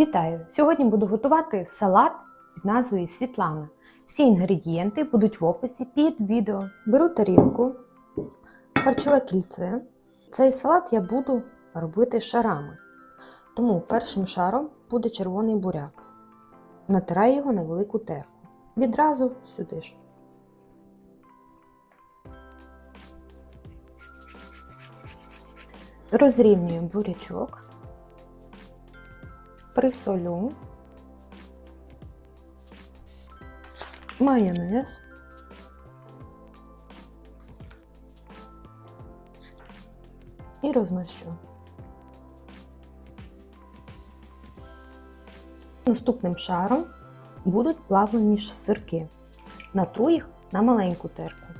Вітаю! Сьогодні буду готувати салат під назвою Світлана. Всі інгредієнти будуть в описі під відео. Беру тарілку, харчове кільце. Цей салат я буду робити шарами. Тому першим шаром буде червоний буряк. Натираю його на велику терку. Відразу сюди ж. Розрівнюю бурячок, присолю, майонез, і розмащу. Наступним шаром будуть плавлені сирки. Натру їх на маленьку терку.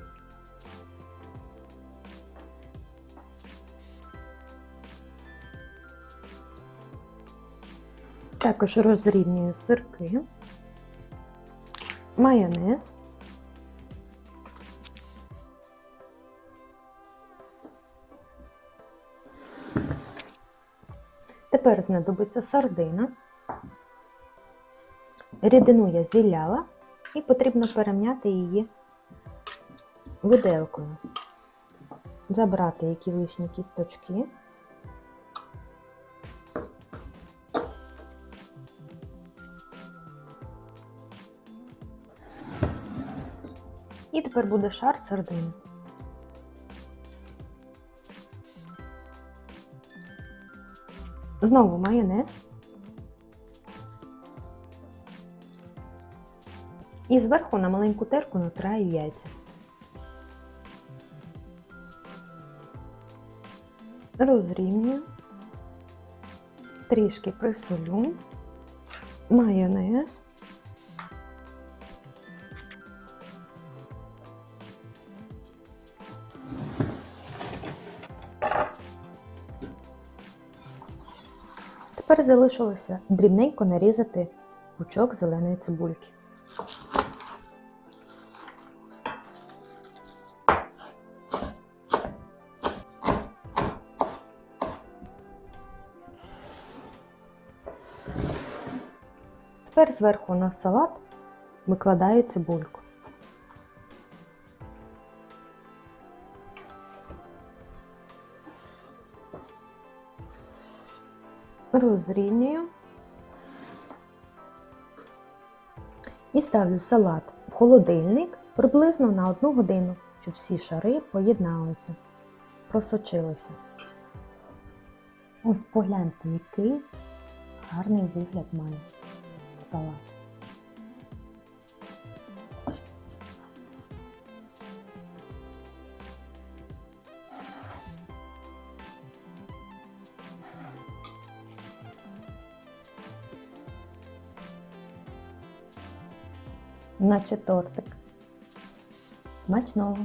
Також розрівнюю сирки, майонез, Тепер знадобиться сардина. Рідину я зіляла і потрібно перемняти її виделкою. Забрати які лишні кісточки. І тепер буде шар сардини. Знову майонез. І зверху на маленьку терку натираю яйця. Розрівнюю, трішки присолю, майонез. Тепер залишилося дрібненько нарізати пучок зеленої цибульки. Тепер зверху на салат викладаю цибульку. Розрівнюю і ставлю салат в холодильник приблизно на 1 годину, щоб всі шари поєдналися, просочилися. Ось погляньте, який гарний вигляд має салат. Наче тортик. Смачного!